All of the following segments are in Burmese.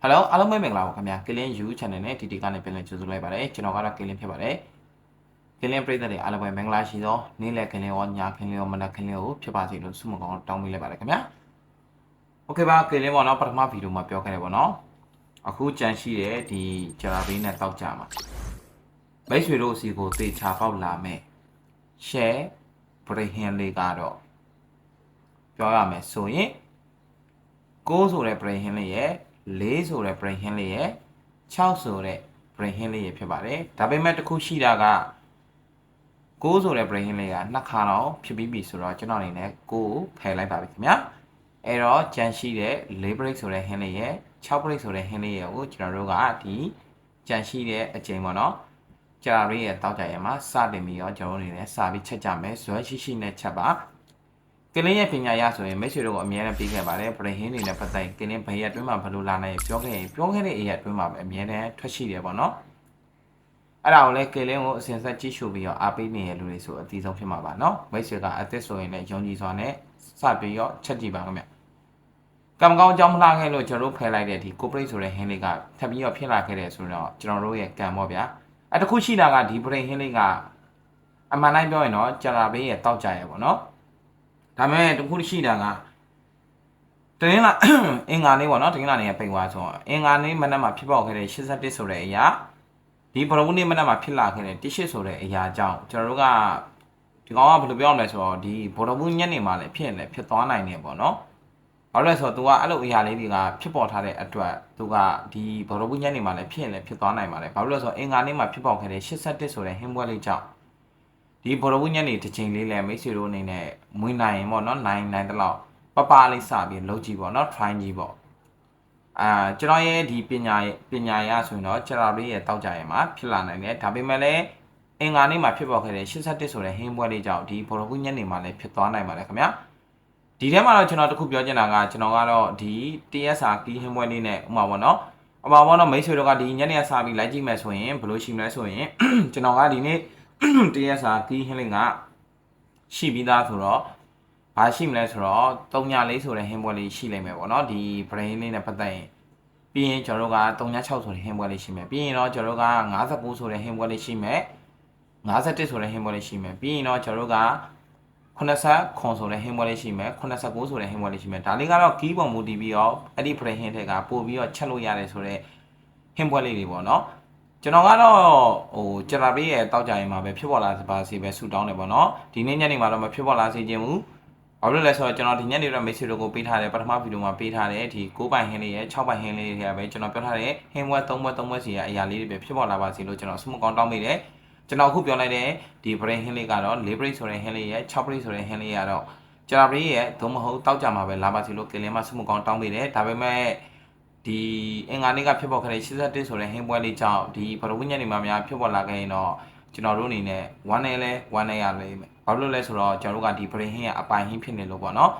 ဟယ်လိုအားလုံးပဲမင်္ဂလာပါခင်ဗျာကလင်း You Channel နဲ့ TT ကနေပြန်လည်ကြိုဆိုလိုက်ပါတယ်ကျွန်တော်ကတော့ကလင်းဖြစ်ပါတယ်ကလင်းပရိသတ်တွေအားလုံးပဲမင်္ဂလာရှိသောနေ့လည်ကလင်းရောညကလင်းရောမနက်ကလင်းရောဖြစ်ပါစေလို့ဆုမကောင်းတောင်းပေးလိုက်ပါတယ်ခင်ဗျာโอเคပါကလင်းပေါ့နော်ပထမဗီဒီယိုမှာပြောခဲ့တယ်ပေါ့နော်အခုကြံရှိတဲ့ဒီဂျရာဘေးနဲ့တောက်ကြမှာမိတ်ဆွေတို့စီကိုသေချာပေါက်လာမယ် share ပရိဟင်လေးကတော့ပြောရမယ်ဆိုရင်6ဆိုတဲ့ပရိဟင်လေးရဲ့ 4ဆိုတဲ့ brain hin လေးရဲ့6ဆိုတဲ့ brain hin လေးရဲ့ဖြစ်ပါတယ်ဒါပေမဲ့တစ်ခုရှိတာက6ဆိုတဲ့ brain hin လေးကနှစ်ခါတော့ဖြစ်ပြီးပြီဆိုတော့ကျွန်တော်အနေနဲ့6ကိုဖယ်လိုက်ပါပြီခင်ဗျာအဲ့တော့ကြံရှိတဲ့4 break ဆိုတဲ့ hin လေးရဲ့6 break ဆိုတဲ့ hin လေးရဲ့ကိုကျွန်တော်တို့ကဒီကြံရှိတဲ့အချိန်ပေါ့နော်ကြာရီရဲ့တောက်ကြရမှာစတင်ပြီးတော့ကျွန်တော်တို့အနေနဲ့စာပြီးချက်ကြမယ်ဇွဲရှိရှိနဲ့ချက်ပါ ကလင်းရဲ့ပညာရဆိုရင်မိတ်ဆွေတို့ကအများနဲ့ပြီးခဲ့ပါတယ်ဗရင်ဟင်းတွေနဲ့ပတ်သက်ကလင်းဘယ်ရက်အတွင်းမှာဘယ်လိုလာနိုင်ပြောခဲ့ရင်ပြောခဲ့တဲ့အရာအတွင်းမှာပဲအများနဲ့ထွက်ရှိတယ်ပေါ့နော်အဲ့ဒါကိုလည်းကလင်းကိုအစဉ်ဆက်ကြည့်ရှုပြီးတော့အားပေးနေရလူတွေဆိုအတီးဆုံးဖြစ်မှာပါနော်မိတ်ဆွေကအသက်ဆိုရင်လည်းယုံကြည်စွာနဲ့စပြီးတော့ချက်ကြည့်ပါခင်ဗျကံကောင်းအကြောင်းမလားခဲ့လို့ကျွန်တော်တို့ဖယ်လိုက်တဲ့ဒီ corporate ဆိုတဲ့ဟင်းလေးကထပ်ပြီးတော့ဖြစ်လာခဲ့တယ်ဆိုတော့ကျွန်တော်တို့ရဲ့ကံပေါ့ဗျာအဲ့တခုရှိတာကဒီ brain ဟင်းလေးကအမှန်တိုင်းပြောရင်တော့ကြာလာဘေးရဲ့တောက်ကြရပေါ့နော် ဒါပေမဲ့တခုရှိတာကတရင်လာအင်္ဂါနေ့ပေါ့နော်တရင်လာနေ့ကပိတ်သွားဆိုတော့အင်္ဂါနေ့မနက်မှာဖြစ်ပေါ်ခဲ့တဲ့81ဆိုတဲ့အရာဒီဘရဝုနေ့မနက်မှာဖြစ်လာခဲ့တဲ့18ဆိုတဲ့အရာကြောင့်ကျွန်တော်တို့ကဒီကောင်ကဘယ်လိုပြောရမလဲဆိုတော့ဒီဘရဝုညနေမှာလည်းဖြစ်နေဖြစ်သွားနိုင်တယ်ပေါ့နော်ဘာလို့လဲဆိုတော့ तू ကအဲ့လိုအရာလေးတွေကဖြစ်ပေါ်ထားတဲ့အတွက် तू ကဒီဘရဝုညနေမှာလည်းဖြစ်နေဖြစ်သွားနိုင်ပါတယ်ဘာလို့လဲဆိုတော့အင်္ဂါနေ့မှာဖြစ်ပေါ်ခဲ့တဲ့81ဆိုတဲ့ဟင်းပွဲလေးကြောင့် ဒီဘရဝုညနေတစ်ချိန်လေးလည်းမိတ်ဆွေတို့အနေနဲ့မွေးနိုင်ရင်ပေါ့နော်နိုင်နိုင်တဲ့လောက်ပပလေးစပြီးလုပ်ကြည့်ပေါ့နော် try ကြည့်ပေါ့အာကျွန်တော်ရဲ့ဒီပညာရဲ့ပညာရဆိုရင်တော့ကျွန်တော်လေးရဲ့တောက်ကြရဲ့မှာဖြစ်လာနိုင်တယ်ဒါပေမဲ့လည်းအင်္ဂါနေ့မှာဖြစ်ပေါ်ခဲ့တဲ့81ဆိုတဲ့ဟင်းပွဲလေးကြောင့်ဒီဘောရဘူးညနေမှာလည်းဖြစ်သွားနိုင်ပါတယ်ခင်ဗျာဒီထဲမှာတော့ကျွန်တော်တခုပြောချင်တာကကျွန်တော်ကတော့ဒီ TSR ကီးဟင်းပွဲလေးနဲ့ဥမာပေါ့နော်အမှာပေါ့နော်မိတ်ဆွေတို့ကဒီညနေကစားပြီးလိုက်ကြည့်မယ်ဆိုရင်ဘယ်လိုရှိမလဲဆိုရင်ကျွန်တော်ကဒီနေ့ TSR ကီးဟင်းလေးကရှိပြီးသားဆိုတော့ဘာရှိမလဲဆိုတော့တုံညာလေးဆိုတဲ့ဟင်းပွဲလေးရှိလိမ့်မယ်ပေါ့နော်ဒီ brain လေးနဲ့ပတ်သက်ရင်ပြီးရင်ကျွန်တော်တို့က36ဆိုတဲ့ဟင်းပွဲလေးရှိမယ်ပြီးရင်တော့ကျွန်တော်တို့က59ဆိုတဲ့ဟင်းပွဲလေးရှိမယ်51ဆိုတဲ့ဟင်းပွဲလေးရှိမယ်ပြီးရင်တော့ကျွန်တော်တို့က80ခွန်ဆိုတဲ့ဟင်းပွဲလေးရှိမယ်89ဆိုတဲ့ဟင်းပွဲလေးရှိမယ်ဒါလေးကတော့ကီးပုံမူတည်ပြီးတော့အဲ့ဒီ brain ဟင်းထက်ကပို့ပြီးတော့ချက်လို့ရတယ်ဆိုတော့ဟင်းပွဲလေးတွေပေါ့နော် ကျွန်တော်ကတော့ဟိုကြရာပေးရဲ့တောက်ကြရင်မှာပဲဖြစ်ပေါ်လာပါစေပဲဆူတောင်းတယ်ပေါ့နော်ဒီနေ့ညနေမှာတော့မဖြစ်ပေါ်လာစေခြင်းဘူးဘာလို့လဲဆိုတော့ကျွန်တော်ဒီညနေတော့မိတ်ဆွေတို့ကိုပေးထားတယ်ပထမဗီဒီယိုမှာပေးထားတယ်ဒီ9ပိုင်ဟင်းလေးရဲ့6ပိုင်ဟင်းလေးတွေကပဲကျွန်တော်ပြောထားတဲ့ဟင်းဘွဲ3ဘွဲ3ဘွဲစီကအရာလေးတွေပဲဖြစ်ပေါ်လာပါစေလို့ကျွန်တော်ဆုမကောင်းတောင်းမိတယ်ကျွန်တော်အခုပြောလိုက်တဲ့ဒီ brain ဟင်းလေးကတော့4 break ဆိုတဲ့ဟင်းလေးရဲ့6 break ဆိုတဲ့ဟင်းလေးကတော့ကျွန်တော် brain ရဲ့သို့မဟုတ်တောက်ကြမှာပဲလာပါစေလို့ကလင်မဆုမကောင်းတောင်းမိတယ်ဒါပေမဲ့ ဒီအင်္ဂါနေ့ကဖြစ်ပေါ်ခဲ့တဲ့81ဆိုတဲ့ဟင်းပွဲလေးကြောင့်ဒီဘရဝိညာဉ်တွေမှာများဖြစ်ပေါ်လာခဲ့ရင်တော့ကျွန်တော်တို့အနေနဲ့1နဲ့လဲ1နဲ့ရလိမ့်မယ်ဘာလို့လဲဆိုတော့ကျွန်တော်တို့ကဒီ brain ဟင်းရဲ့အပိုင်ဟင်းဖြစ်နေလို့ပေါ့နော်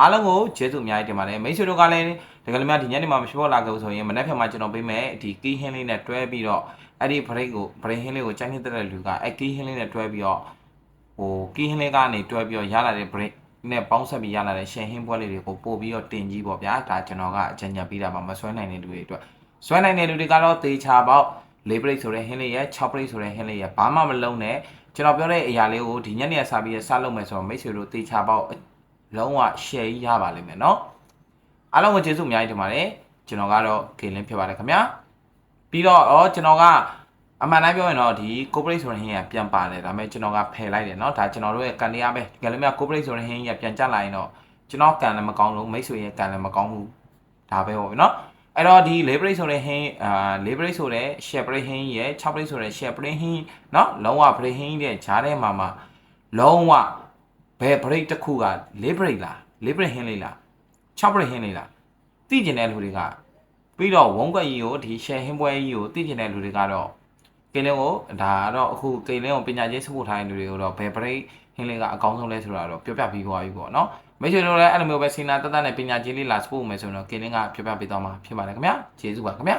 အားလုံးကိုကျေးဇူးအများကြီးတင်ပါတယ်မိတ်ဆွေတို့ကလည်းတကယ်လို့များဒီညနေမှာမဖြစ်ပေါ်လာခဲ့ဘူးဆိုရင်မနေ့ဖြန်မှာကျွန်တော်ပေးမယ်ဒီ key ဟင်းလေးနဲ့တွဲပြီးတော့အဲ့ဒီ break ကို brain ဟင်းလေးကိုချိန်နေတဲ့လူကအဲ့ key ဟင်းလေးနဲ့တွဲပြီးတော့ဟို key ဟင်းလေးကနေတွဲပြီးတော့ရလာတဲ့ break နဲ့ပေါင်းဆက်ပြီးရလာတဲ့ရှင်ဟင်းပွဲလေးတွေကိုပို့ပြီးတော့တင်ကြီးပေါ့ဗျာဒါကျွန်တော်ကအကြံဉာဏ်ပေးတာပါမဆွဲနိုင်တဲ့လူတွေအတွက်ဆွဲနိုင်တဲ့လူတွေကတော့တေချာပေါက်၄ break ဆိုတဲ့ဟင်းလေးရဲ့6 break ဆိုတဲ့ဟင်းလေးရဲ့ဘာမှမလုံးနဲ့ကျွန်တော်ပြောတဲ့အရာလေးကိုဒီညနေစာပြီးရစလုပ်မယ်ဆိုတော့မိတ်ဆွေတို့တေချာပေါက်လုံးဝ share ရပါလိမ့်မယ်နော်အားလုံးကိုကျေးဇူးအများကြီးတင်ပါတယ်ကျွန်တော်ကတော့ခေလင်းဖြစ်ပါတယ်ခင်ဗျာပြီးတော့ဩကျွန်တော်က အမှန်တိုင်းပြောရင်တော့ဒီ corporate ဆိုတဲ့ဟင်းကပြန်ပါတယ်ဒါပေမဲ့ကျွန်တော်ကဖယ်လိုက်တယ်เนาะဒါကျွန်တော်တို့ရဲ့ကန်တရားပဲတကယ်လို့များ corporate ဆိုတဲ့ဟင်းကပြန်ကျလာရင်တော့ကျွန်တော်ကန်လည်းမကောင်းလို့မိတ်ဆွေရဲ့ကန်လည်းမကောင်းဘူးဒါပဲပေါ့ဗျเนาะအဲ့တော့ဒီ label ဆိုတဲ့ဟင်းအာ label ဆိုတဲ့ share break ဟင်းရဲ့6 break ဆိုတဲ့ share break ဟင်းเนาะလုံးဝ break ဟင်းတဲ့ဂျားထဲမှာမှာလုံးဝဘယ် break တစ်ခုက label လား label ဟင်းလေးလား6 break ဟင်းလေးလားသိကျင်တဲ့လူတွေကပြီးတော့ဝုန်းကွက်ကြီးကိုဒီ share ဟင်းပွဲကြီးကိုသိကျင်တဲ့လူတွေကတော့ ကိန်းလေးကိုဒါကတော့အခုကိန်းလေးကိုပညာရေးစပို့ထားတဲ့လူတွေကိုတော့ဘယ် break ဟင်းလေးကအကောင်းဆုံးလဲဆိုတာတော့ပြောပြပြီးသွားပြီပေါ့နော်မိတ်ဆွေတို့လည်းအဲ့လိုမျိုးပဲစင်နာတက်တက်နဲ့ပညာရေးလေးလာစပို့မယ်ဆိုတော့ကိန်းလေးကပြောပြပေးသွားမှာဖြစ်ပါတယ်ခင်ဗျာကျေးဇူးပါခင်ဗျာ